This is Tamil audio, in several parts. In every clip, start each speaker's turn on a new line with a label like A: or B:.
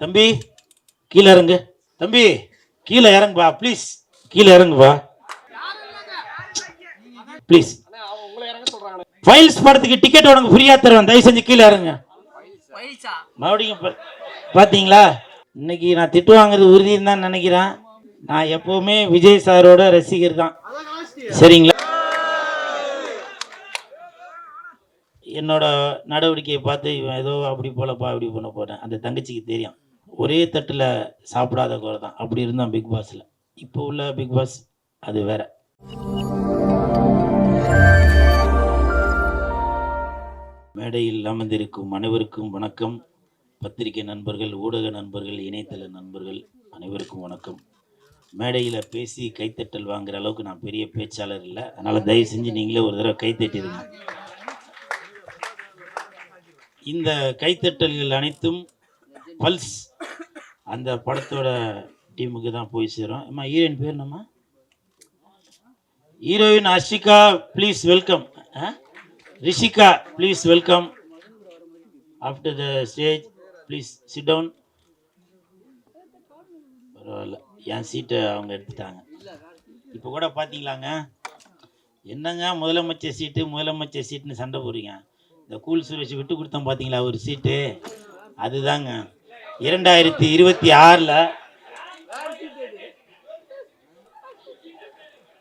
A: தம்பி கீழே இறங்கு. தம்பி கீழே இறங்குப்பா ப்ளீஸ் கீழே இறங்குப்பா ப்ளீஸ் ஃபைல்ஸ் படத்துக்கு டிக்கெட் உனக்கு ஃப்ரீயா தருவேன். தயவு செஞ்சு கீழே இறங்க. மறுபடியும் பா- பாத்தீங்களா? இன்னைக்கு நான் திட்டு வாங்குறது உறுதின்னு தான் நினைக்கிறேன். நான் எப்பவுமே விஜய் சாரோட ரசிகர் தான். சரிங்களா? என்னோட நடவடிக்கையை பார்த்து இவன் ஏதோ அப்படி போலப்பா அப்படி பண்ண போறேன் அந்த தங்கச்சிக்கு தெரியும். ஒரே தட்டில் சாப்பிடாத குறை தான் அப்படி இருந்தான் பிக் பாஸில். இப்போ உள்ள பிக் பாஸ் அது வேற. மேடையில் அமர்ந்திருக்கும் அனைவருக்கும் வணக்கம். பத்திரிகை நண்பர்கள் ஊடக நண்பர்கள் இணையதள நண்பர்கள் அனைவருக்கும் வணக்கம். மேடையில் பேசி கைத்தட்டல் வாங்குற அளவுக்கு நான் பெரிய பேச்சாளர் இல்லை. அதனால் தயவு செஞ்சு நீங்களே ஒரு தடவை கைத்தட்டிடுங்க. இந்த கைத்தட்டல்கள் அனைத்தும் பல்ஸ் அந்த படத்தோட டீமுக்கு தான் போய் சேரும். அம்மா ஹீரோயின் பேர் என்னம்மா? Heroine Ashika please welcome Rishika please welcome after the stage please sit down பரவாயில்ல. என் சீட்டை அவங்க எடுத்துட்டாங்க. இப்போ கூட பார்த்தீங்களாங்க என்னங்க முதலமைச்சர் சீட்டு முதலமைச்சர் சீட்டுன்னு சண்டை போடுறீங்க? இந்த கூல் சுரேஷ் விட்டு கொடுத்தோம் பார்த்தீங்களா ஒரு சீட்டு அதுதாங்க. இரண்டாயிரத்தி இருபத்தி ஆறில்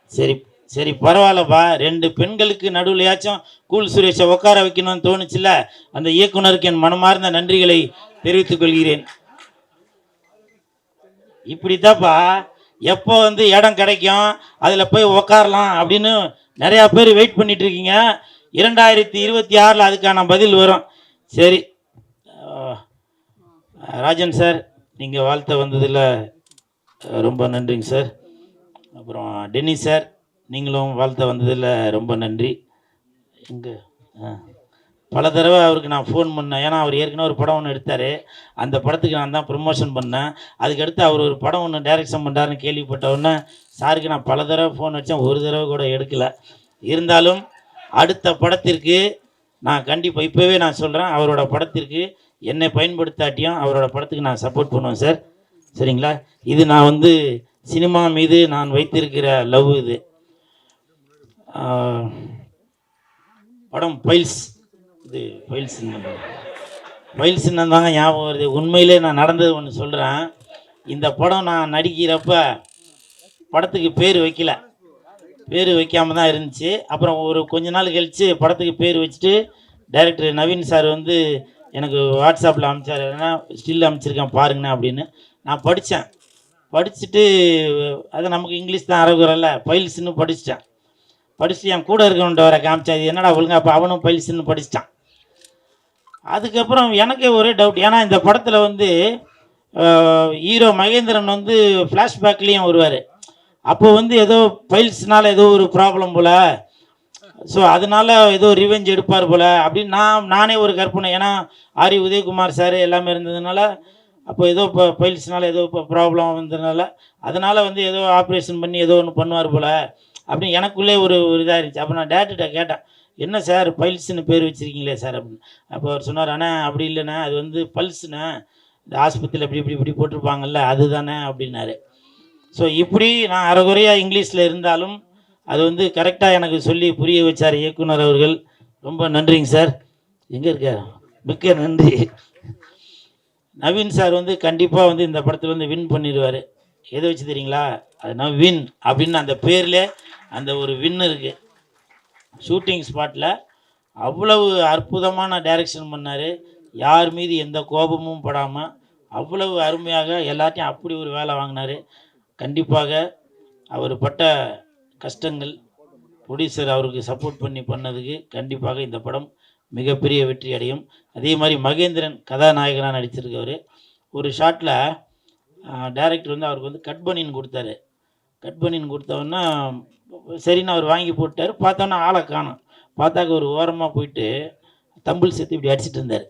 A: சரி சரி பரவாயில்லப்பா. ரெண்டு பெண்களுக்கு நடுவுலையாச்சும் கூல் சுரேஷை உட்கார வைக்கணும்னு தோணுச்சுல அந்த இயக்குனருக்கு என் மனமார்ந்த நன்றிகளை தெரிவித்துக் கொள்கிறேன். இப்படித்தாப்பா எப்போ வந்து இடம் கிடைக்கும்? அதில் போய் உக்காரலாம் அப்படின்னு நிறையா பேர் வெயிட் பண்ணிட்டு இருக்கீங்க. இரண்டாயிரத்தி இருபத்தி ஆறில் அதுக்கான பதில் வரும். சரி ராஜன் சார் நீங்கள் வாழ்த்த வந்ததில் ரொம்ப நன்றிங்க சார். அப்புறம் டென்னி சார் நீங்களும் வாழ்த்த வந்ததில் ரொம்ப நன்றி. இங்கே பல தடவை அவருக்கு நான் ஃபோன் பண்ணேன். ஏன்னா அவர் ஏற்கனவே ஒரு படம் ஒன்று எடுத்தார். அந்த படத்துக்கு நான் தான் ப்ரொமோஷன் பண்ணேன். அதுக்கடுத்து அவர் ஒரு படம் ஒன்று டைரக்ஷன் பண்ணுறாருன்னு கேள்விப்பட்டவுடனே சாருக்கு நான் பல தடவை ஃபோன் அடித்தேன் ஒரு தடவை கூட எடுக்கலை. இருந்தாலும் அடுத்த படத்திற்கு நான் கண்டிப்பாக இப்போவே நான் சொல்கிறேன் அவரோட படத்திற்கு என்னை பயன்படுத்தாட்டியும் அவரோட படத்துக்கு நான் சப்போர்ட் பண்ணுவேன் சார் சரிங்களா? இது நான் வந்து சினிமா மீது நான் வைத்திருக்கிற லவ் இது. படம் பைல்ஸ் இது பைல்ஸ் பைல்ஸ் தாங்க ஞாபகம் வருது? உண்மையிலே நான் நடந்தது ஒன்று சொல்கிறேன் இந்த படம் நான் நடிக்கிறப்ப படத்துக்கு பேர் வைக்கல. பேர் வைக்காம தான் இருந்துச்சு. அப்புறம் ஒரு கொஞ்ச நாள் கழித்து படத்துக்கு பேர் வச்சுட்டு டைரக்டர் நவீன் சார் வந்து எனக்கு வாட்ஸ்அப்பில் அனுப்பிச்சார் ஏன்னா ஸ்டில் அனுப்பிச்சிருக்கேன் பாருங்கண்ணா அப்படின்னு. நான் படித்தேன் படிச்சுட்டு அது நமக்கு இங்கிலீஷ் தான் அரகுறல்ல பைல்ஸ்னு படிச்சிட்டேன். படிச்சுட்டு என் கூட இருக்கவன்ட்ட வர காமிச்சா இது என்னடா ஒழுங்கா? அப்போ அவனும் பைல்ஸ்னு படிச்சிட்டான். அதுக்கப்புறம் எனக்கே ஒரே டவுட் ஏன்னா இந்த படத்தில் வந்து ஹீரோ மகேந்திரன் வந்து ஃப்ளாஷ்பேக்லேயும் வருவார். அப்போ வந்து ஏதோ ஃபைல்ஸ்னால ஏதோ ஒரு ப்ராப்ளம் போல். ஸோ அதனால ஏதோ ரிவெஞ்ச் எடுப்பார் போல். அப்படின்னு நான் நானே ஒரு கற்பனை. ஏன்னா ஆரி உதயகுமார் சார் எல்லாமே இருந்ததுனால அப்போ ஏதோ இப்போ ஃபைல்ஸ்னால ஏதோ இப்போ ப்ராப்ளம் வந்ததுனால அதனால் வந்து ஏதோ ஆப்ரேஷன் பண்ணி ஏதோ ஒன்று பண்ணுவார் போல். அப்படின்னு எனக்குள்ளே ஒரு ஒரு இதாக இருந்துச்சு. அப்போ நான் டேரக்டர்கிட்ட கேட்டேன் என்ன சார் பைல்ஸ்னு பேர் வச்சுருக்கீங்களே சார் அப்படின்னு. அப்போ அவர் சொன்னார் அண்ணா அப்படி இல்லைண்ணே. அது வந்து பல்ஸ்ண்ணே இந்த ஆஸ்பத்திரியில் இப்படி இப்படி இப்படி போட்டிருப்பாங்கல்ல அதுதானே? அப்படின்னாரு. ஸோ இப்படி நான் அரைகுறையாக இங்கிலீஷில் இருந்தாலும் அது வந்து கரெக்டாக எனக்கு சொல்லி புரிய வச்சார் இயக்குனர் அவர்கள். ரொம்ப நன்றிங்க சார். எங்கே இருக்கார்? மிக்க நன்றி. நவீன் சார் வந்து கண்டிப்பாக வந்து இந்த படத்தில் வந்து வின் பண்ணிடுவார். எதை வச்சு தெரியுங்களா? அது வின் அப்படின்னு அந்த பேரில் அந்த ஒரு வின் இருக்குது ஷூட்டிங் ஸ்பாட்டில் அவ்வளவு அற்புதமான டைரக்ஷன் பண்ணார். யார் மீது எந்த கோபமும் படாமல் அவ்வளவு அருமையாக எல்லாத்தையும் அப்படி ஒரு வேலை வாங்கினார். கண்டிப்பாக அவர் பட்ட கஷ்டங்கள் ப்ரொடியூசர் அவருக்கு சப்போர்ட் பண்ணி பண்ணதுக்கு கண்டிப்பாக இந்த படம் மிகப்பெரிய வெற்றி அடையும். அதே மாதிரி மகேந்திரன் கதாநாயகனாக நடிச்சிருக்கவர். ஒரு ஷாட்டில் டைரக்டர் வந்து அவருக்கு வந்து கட் பண்ணின்னு கொடுத்தாரு. கட் பனின்னு கொடுத்தவொன்னா சரின்னு அவர் வாங்கி போட்டார். பார்த்தோன்னா ஆளை காணும். பார்த்தாக்க ஒரு ஓரமாக போயிட்டு தம்பிள் சேர்த்து இப்படி அடிச்சிட்டு இருந்தார்.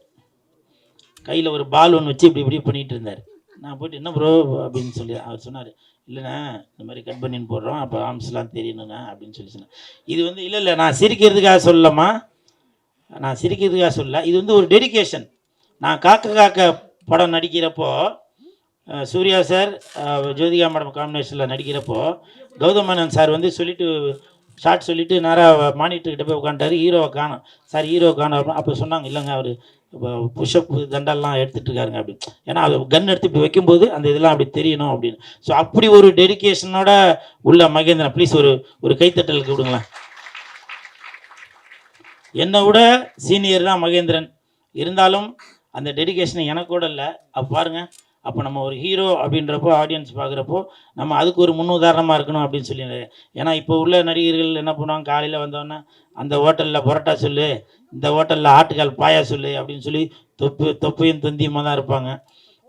A: கையில் ஒரு பால் ஒன்று வச்சு இப்படி இப்படி பண்ணிகிட்டு இருந்தார். நான் போயிட்டு என்ன ப்ரோ அப்படின்னு சொல்லி அவர் சொன்னார். இல்லைண்ணா இந்த மாதிரி கட் பண்ணின்னு போடுறோம் அப்போ ஆம்ஸ்லாம் தெரியணுண்ணா அப்படின்னு சொல்லி சொன்னேன். இது வந்து இல்லை இல்லை நான் சிரிக்கிறதுக்காக சொல்லலாமா நான் சிரிக்கிறதுக்காக சொல்ல இது வந்து ஒரு டெடிகேஷன் நான் காக்க காக்க படம் நடிக்கிறப்போ சூர்யா சார் ஜோதிகா மேடம் காம்பினேஷனில் நடிக்கிறப்போ கௌதமேனன் சார் வந்து சொல்லிட்டு ஷார்ட் சொல்லிவிட்டு நேராக மானிட்டர்கிட்ட போய் உட்காந்துட்டாரு ஹீரோவை காணும். சார் ஹீரோ காணும். அப்போ சொன்னாங்க இல்லைங்க அவர் புஷ்அப் தண்டெல்லாம் எடுத்துட்டு இருக்காருங்க அப்படின்னு ஏன்னா அது கன் எடுத்து இப்படி வைக்கும்போது அந்த இதெல்லாம் அப்படி தெரியணும் அப்படின்னு. ஸோ அப்படி ஒரு டெடிகேஷனோட உள்ள மகேந்திரன் ப்ளீஸ் ஒரு ஒரு கைத்தட்டலுக்கு விடுங்களேன். என்னை விட சீனியர் தான் மகேந்திரன். இருந்தாலும் அந்த டெடிக்கேஷன் எனக்கு கூட இல்லை. அப்போ பாருங்க அப்போ நம்ம ஒரு ஹீரோ அப்படின்றப்போ ஆடியன்ஸ் பார்க்குறப்போ நம்ம அதுக்கு ஒரு முன் உதாரணமாக இருக்கணும் அப்படின்னு சொல்லி ஏன்னா இப்போ உள்ள நடிகர்கள் என்ன பண்ணுவாங்க? காலையில் வந்தோன்னே அந்த ஹோட்டலில் பரோட்டா சொல்லு இந்த ஹோட்டலில் ஆட்டுக்கால் பாயா சொல்லு அப்படின்னு சொல்லி தொப்பு தொப்பையும் தொந்தியுமாக தான் இருப்பாங்க.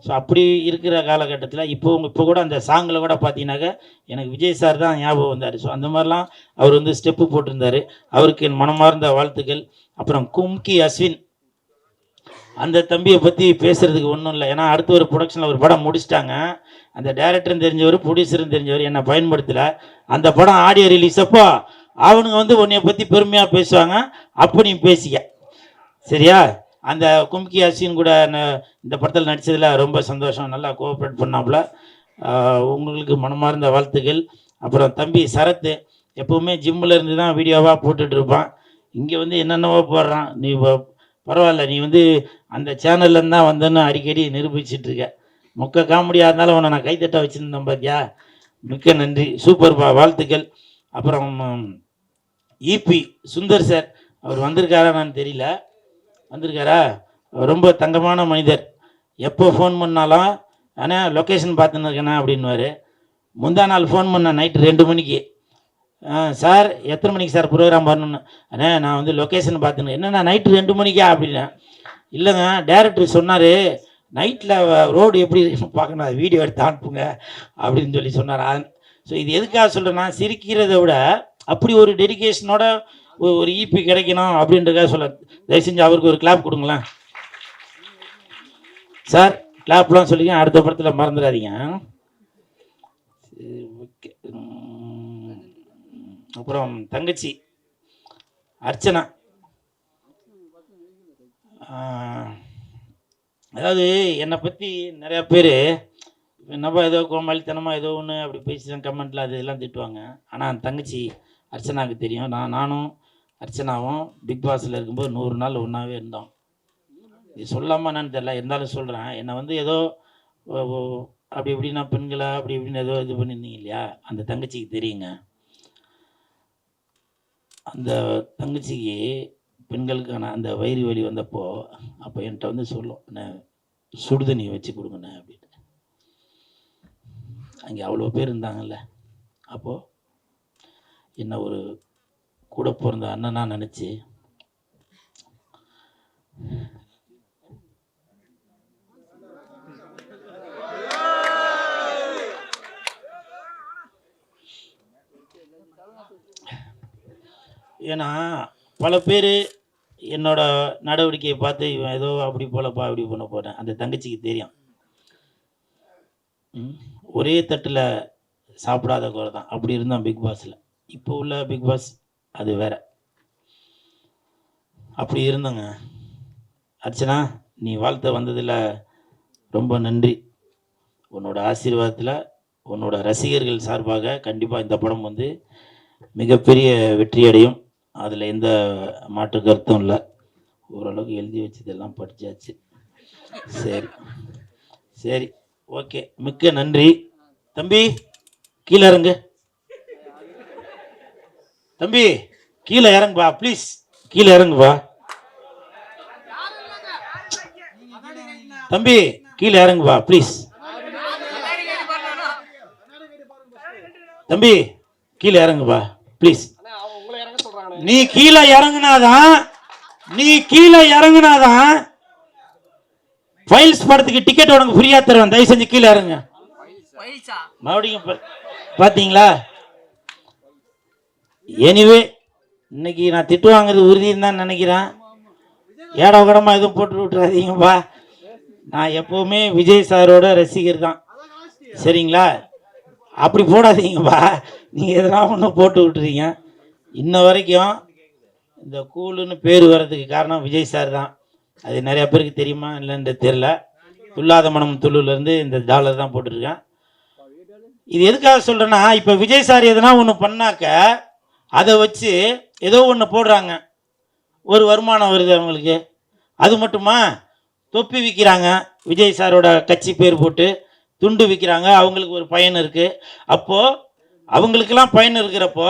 A: ஸோ அப்படி இருக்கிற காலகட்டத்தில் இப்போ இப்போ கூட அந்த சாங்கில் கூட பார்த்தீங்கன்னாக்கா எனக்கு விஜய் சார் தான் ஞாபகம் வந்தார். ஸோ அந்த மாதிரிலாம் அவர் வந்து ஸ்டெப்பு போட்டிருந்தாரு. அவருக்கு என் மனமார்ந்த வாழ்த்துக்கள். அப்புறம் கும்கி அஸ்வின் அந்த தம்பியை பற்றி பேசுகிறதுக்கு ஒன்றும் இல்லை. ஏன்னா அடுத்த ஒரு ப்ரொடக்ஷனில் ஒரு படம் முடிச்சிட்டாங்க. அந்த டேரக்டரும் தெரிஞ்சவர் ப்ரொடியூசரும் தெரிஞ்சவர் என்னை பயன்படுத்தலை. அந்த படம் ஆடியோ ரிலீஸ் அப்போ அவனுங்க வந்து உன்னைய பற்றி பெருமையாக பேசுவாங்க. அப்போ நீ பேசிக்க. சரியா? அந்த கும்கி அசின் கூட இந்த படத்தில் நடித்ததில் ரொம்ப சந்தோஷம். நல்லா கோஆப்ரேட் பண்ணாப்புல. உங்களுக்கு மனமார்ந்த வாழ்த்துக்கள். அப்புறம் தம்பி சரத்து எப்போவுமே ஜிம்மில் இருந்து தான் வீடியோவாக போட்டுட்ருப்பான் இங்கே வந்து என்னென்னவோ போடுறான். நீ பரவாயில்ல. நீ வந்து அந்த சேனல்லேருந்து தான் வந்தேன்னு அடிக்கடி நிரூபிச்சிட்டு இருக்கேன். மொக்க காமெடியாக இருந்தாலும் உன்னை நான் கைத்தட்ட வச்சுருந்தேன் பார்த்தியா மிக்க நன்றி. சூப்பர்ப்பா வாழ்த்துக்கள். அப்புறம் இபி சுந்தர் சார் அவர் வந்திருக்காரான்னு தெரியல. வந்திருக்காரா? அவர் ரொம்ப தங்கமான மனிதர். எப்போ ஃபோன் பண்ணாலும் ஆனால் லொக்கேஷன் பார்த்துன்னு இருக்கேண்ணா அப்படின்னுவாரு. முந்தா நாள் ஃபோன் பண்ணேன் நைட்டு ரெண்டு மணிக்கு. சார் எத்தனை மணிக்கு சார் ப்ரோக்ராம் வரணும்னு? அண்ணே நான் வந்து லொக்கேஷன் பார்த்துன்னு என்னண்ணா நைட்டு ரெண்டு மணிக்கா அப்படின்னா இல்லைங்க டேரக்டர் சொன்னார் நைட்டில் ரோடு எப்படி பார்க்கணும் அது வீடியோ எடுத்து அனுப்புங்க அப்படின்னு சொல்லி சொன்னார். ஸோ இது எதுக்காக சொல்கிறேன்னா சிரிக்கிறத விட அப்படி ஒரு டெடிகேஷனோட ஒரு ஈபி கிடைக்கணும் அப்படின்றதுக்காக சொல்ல தயவு செஞ்சு அவருக்கு ஒரு கிளாப் கொடுங்களேன். சார் கிளாப்லாம் சொல்லிங்க அடுத்த படத்தில் மறந்துடாதீங்க. சரி ஓகே அப்புறம் தங்கச்சி அர்ச்சனா. அதாவது என்னை பற்றி நிறையா பேர் என்னப்பா ஏதோ கோமாளித்தனமாக ஏதோ ஒன்று அப்படி பேசிதான் கமெண்ட்டில் அது இதெல்லாம் திட்டுவாங்க. ஆனால் தங்கச்சி அர்ச்சனாவுக்கு தெரியும். நான் நானும் அர்ச்சனாவும் பிக் பாஸில் இருக்கும்போது நூறு நாள் ஒன்றாவே இருந்தோம். இது சொல்லாமல் என்னன்னு தெரியல. இருந்தாலும் சொல்கிறேன் என்னை வந்து ஏதோ ஓ- ஓ- அப்படி இப்படின்னா பெண்களா அப்படி இப்படின்னு ஏதோ இது பண்ணியிருந்தீங்க இல்லையா? அந்த தங்கச்சிக்கு தெரியுங்க. அந்த தங்கச்சிக்கு பெண்களுக்கான அந்த வயிறு வலி வந்தப்போ அப்போ என்கிட்ட வந்து சொல்லும் அண்ணே சுடுதண்ணி வச்சு கொடுங்கண்ணே அப்படின்னு அங்கே அவ்வளோ பேர் இருந்தாங்கல்ல. அப்போது என்ன ஒரு கூட பிறந்த அண்ணனா நினச்சி ஏன்னா பல பேர் என்னோட நடவடிக்கையை பார்த்து இவன் ஏதோ அப்படி போலப்பா அப்படி பண்ண போகிறேன் அந்த தங்கச்சிக்கு தெரியும். ஒரே தட்டில் சாப்பிடாத குறை தான். அப்படி இருந்தான் பிக் பாஸில். இப்போ உள்ள பிக் பாஸ் அது வேற. அப்படி இருந்தங்க. அர்ச்சனா நீ வாழ்த்த வந்ததில் ரொம்ப நன்றி. உன்னோட ஆசீர்வாதத்தில் உன்னோட ரசிகர்கள் சார்பாக கண்டிப்பாக இந்த படம் வந்து மிகப்பெரிய வெற்றி அடையும் அதில் எந்த மாற்று கருத்தும் இல்லை. ஓரளவுக்கு எழுதி வச்சதெல்லாம் படித்தாச்சு சரி. சரி. ஓகே. மிக்க நன்றி. தம்பி கீழே இறங்கு. தம்பி கீழே இறங்குப்பா ப்ளீஸ் கீழே இறங்குப்பா தம்பி கீழே இறங்குப்பா ப்ளீஸ் தம்பி கீழே இறங்குப்பா ப்ளீஸ் நீ கீழே இறங்குனாதான் நீ கீழே இறங்குனாதான் ஃபைல்ஸ் படத்துக்கு டிக்கெட் உனக்கு ஃப்ரீயா தருவேன். தயவு செஞ்சு கீழே இறங்க. மறுபடியும் பாத்தீங்களா? எனிவே இன்னைக்கு நான் திட்டு வாங்குறது உறுதின்னு தான் நினைக்கிறேன். ஏடா கூடமா எதுவும் போட்டு விட்டுறாதீங்கப்பா நான் எப்பவுமே விஜய் சாரோட ரசிகர் தான். சரிங்களா? அப்படி போடாதீங்கப்பா நீங்கள் எதனா ஒன்று போட்டு விட்டுறீங்க. இன்ன வரைக்கும் இந்த கூலுன்னு பேர் வர்றதுக்கு காரணம் விஜய் சார் தான். அது நிறைய பேருக்கு தெரியுமா இல்லைன்னு தெரில துல்லாத மனம் துள்ளுலேருந்து இந்த டாலர் தான் போட்டிருக்கேன். இது எதுக்காக சொல்கிறேன்னா இப்போ விஜய் சார் எதனா ஒன்று பண்ணாக்க அதை வச்சு ஏதோ ஒன்று போடுறாங்க. ஒரு வருமானம் வருது அவங்களுக்கு. அது மட்டுமா? தொப்பி விற்கிறாங்க விஜய் சாரோட கட்சி பேர் போட்டு துண்டு விற்கிறாங்க அவங்களுக்கு ஒரு பயன் இருக்குது அப்போது அவங்களுக்கெல்லாம் பயன் இருக்கிறப்போ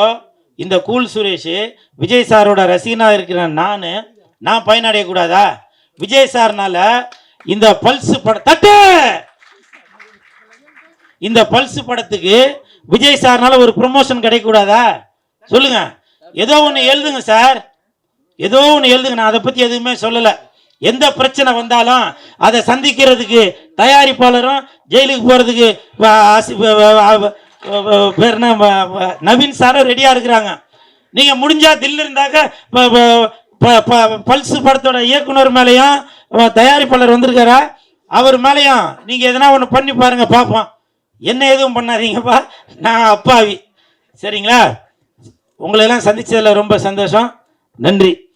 A: இந்த கூல் சுரேஷ் விஜய் சாரோட ரசிகனாக இருக்கிற நான் நான் பயனடையக்கூடாதா? விஜய் சார்னால இந்த பல்ஸ் பட தட்டு! இந்த பல்ஸ் படத்துக்கு விஜய் சார்னால ஒரு ப்ரொமோஷன் கிடைக்கக்கூடாதா? சொல்லுங்க. ஏதோ ஒன்று எழுதுங்க சார். ஏதோ ஒன்று எழுதுங்க. நான் அதை பற்றி எதுவுமே சொல்லலை. எந்த பிரச்சனை வந்தாலும் அதை சந்திக்கிறதுக்கு தயாரிப்பாளரும் ஜெயிலுக்கு போகிறதுக்கு பேர் என்ன? வ- நவீன் சாரும் ரெடியாக இருக்கிறாங்க. நீங்கள் முடிஞ்சால் தில் இருந்தாக்க ப- ப- ப- பல்ஸ் படத்தோட இயக்குனர் மேலேயும் தயாரிப்பாளர் வந்திருக்காரா? அவர் மேலேயும் நீங்கள் எதனா ஒன்று பண்ணி பாருங்கள் பார்ப்போம் என்ன எதுவும் பண்ணாதீங்கப்பா. நான் அப்பாவி. சரிங்களா? உங்களை எல்லாம் ரொம்ப சந்தோஷம். நன்றி.